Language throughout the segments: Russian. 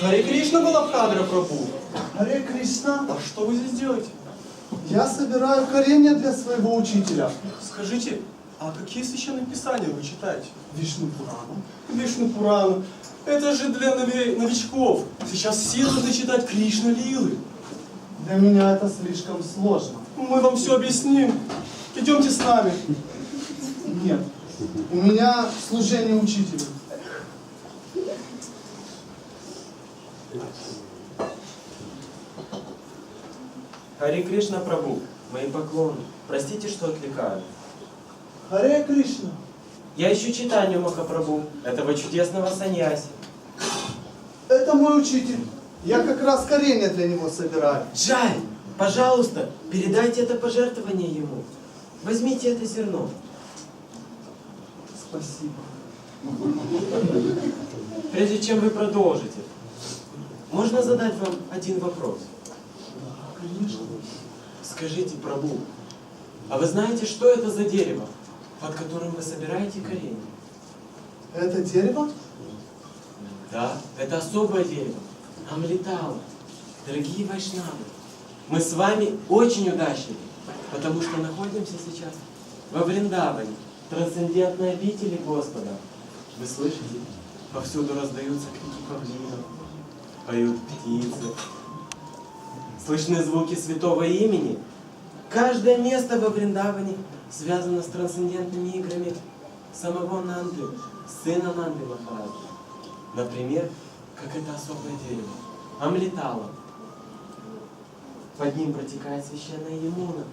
Харе Кришна Балабхадра Прабу. Харе Кришна, А что вы здесь делаете? я собираю коренья для своего учителя. Скажите, а какие священные писания вы читаете? Вишну Пурану. Вишну Пурану. Это же для новичков. Сейчас все должны читать Кришна Лилы. Для меня это слишком сложно. Мы вам все объясним. Идемте с нами. Нет, у меня служение учителю. Хари Кришна Прабу, мои поклоны. Простите, что отвлекаю. Харе Кришна. Я ищу читание Махапрабху, этого чудесного саньяси. Это мой учитель. Я как раз коренья для него собираю. Джай, пожалуйста, передайте это пожертвование ему. Возьмите это зерно. Спасибо. Прежде чем вы продолжите, можно задать вам один вопрос? Конечно. Скажите, Прабу, а вы знаете, что это за дерево, под которым вы собираете корень? Это дерево? Да, это особое дерево. Амлитала. Дорогие вайшнавы, мы с вами очень удачливы, потому что находимся сейчас во Вриндаване, трансцендентной обители Господа. Вы слышите? Повсюду раздаются крики павлинов, поют птицы. Слышны звуки святого имени. Каждое место во Вриндаване связано с трансцендентными играми самого Нанды, сына Нанды Махараджа. Например, как это особое дерево, амлитала. Под ним протекает священная Емуна.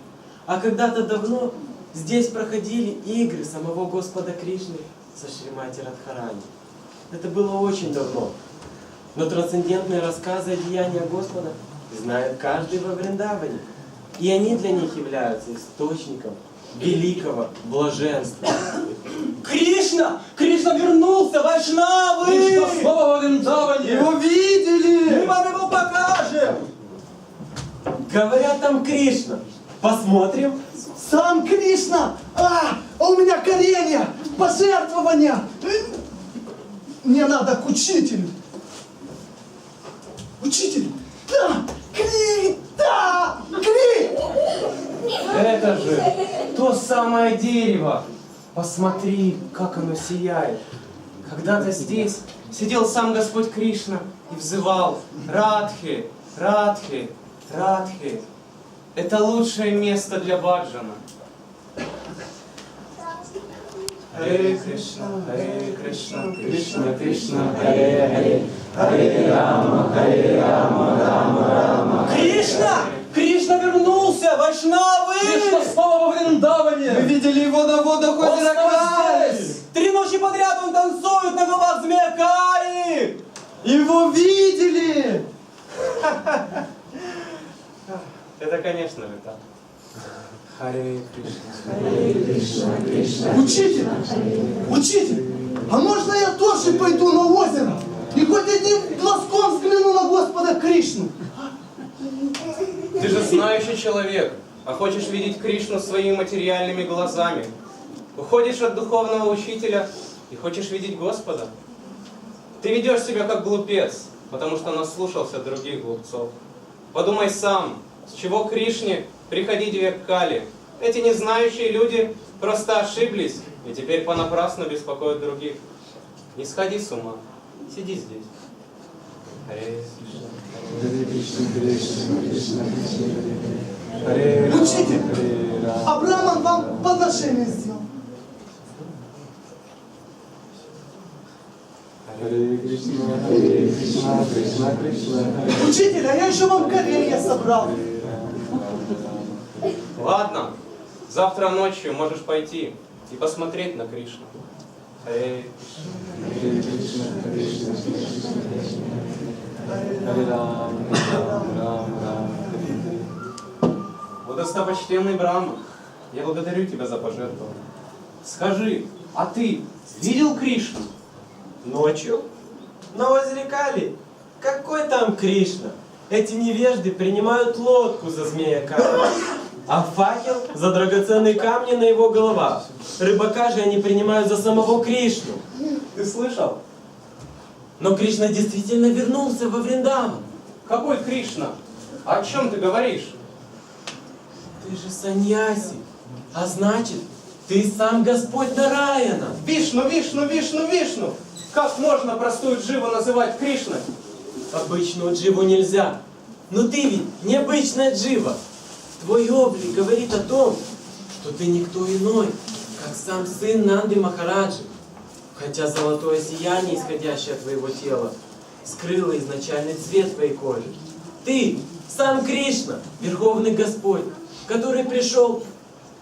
А когда-то давно здесь проходили игры самого Господа Кришны со Шримати Радхарани. Это было очень давно. Но трансцендентные рассказы о деяниях Господа знает каждый во Вриндаване. И они для них являются источником великого блаженства. Кришна! Кришна вернулся! Вайшнавы! Кришна снова во Вриндаване! Его Мы видели! вам его покажем! Говорят там Кришна. Посмотрим. Сам Кришна! А, а у меня коренья! Пожертвования! Мне надо к учителю. Учитель! Да! Кри! Да! Кри! Это же то самое дерево. Посмотри, как оно сияет. Когда-то здесь сидел сам Господь Кришна и взывал Радхи, Радхи, Радхи. Это лучшее место для баджана. Харе Кришна, Харе Кришна, Кришна Кришна, Харе Харе. Кришна! Кришна вернулся! Вайшнавы! Кришна снова во Вриндаване! Мы видели его на водах озера Кали! Три ночи подряд он танцует на головах змея Каи! Его видели! Это, конечно же, так. Харе Кришна. Учитель! Учитель! А можно я тоже пойду на озеро? И хоть одним глазком взгляну на Господа Кришну? Ты же знающий человек, а хочешь видеть Кришну своими материальными глазами. Уходишь от духовного учителя и хочешь видеть Господа. Ты ведешь себя как глупец, потому что наслушался других глупцов. Подумай сам, с чего Кришне приходить век Кали? Эти незнающие люди просто ошиблись и теперь понапрасну беспокоят других. Не сходи с ума, сиди здесь. Учитель! А Браман вам подношение сделал. Учитель, а я еще вам коренья собрал. Ладно, завтра ночью можешь пойти и посмотреть на Кришну. О, достопочтенный Брахма, я благодарю тебя за пожертвование. Скажи, а ты видел Кришну? Ночью? На озере Кали? Какой там Кришна? Эти невежды принимают лодку за змея Кали. А факел за драгоценные камни на его головах. Рыбака же они принимают за самого Кришну. Ты слышал? Но Кришна действительно вернулся во Вриндаван. Какой Кришна? О чем ты говоришь? Ты же саньяси, а значит, ты сам Господь Нараяна. Вишну, Вишну, Вишну, Вишну! Как можно простую дживу называть Кришной? Обычную дживу нельзя. Но ты ведь необычная джива. Твой облик говорит о том, что ты никто иной, как сам сын Нанды Махараджи. Хотя золотое сияние, исходящее от твоего тела, скрыло изначальный цвет твоей кожи. Ты сам Кришна, Верховный Господь, который пришел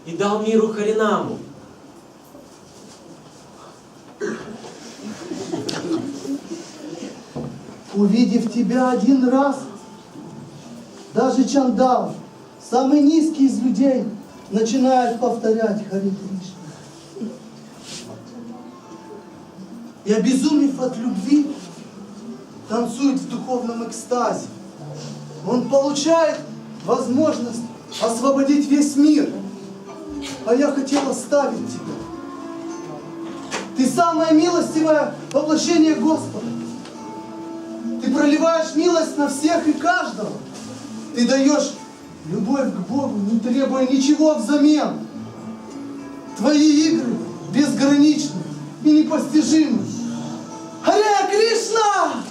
и дал миру Харинаму. Увидев тебя один раз, даже Чандал, самый низкий из людей, начинает повторять Хари Кришна. И обезумев от любви, танцует в духовном экстазе. Он получает возможность освободить весь мир. А я хотел оставить тебя. Ты самое милостивое воплощение Господа. Ты проливаешь милость на всех и каждого. Ты даешь любовь к Богу, не требуя ничего взамен. Твои игры безграничны и непостижимы. Харе Кришна!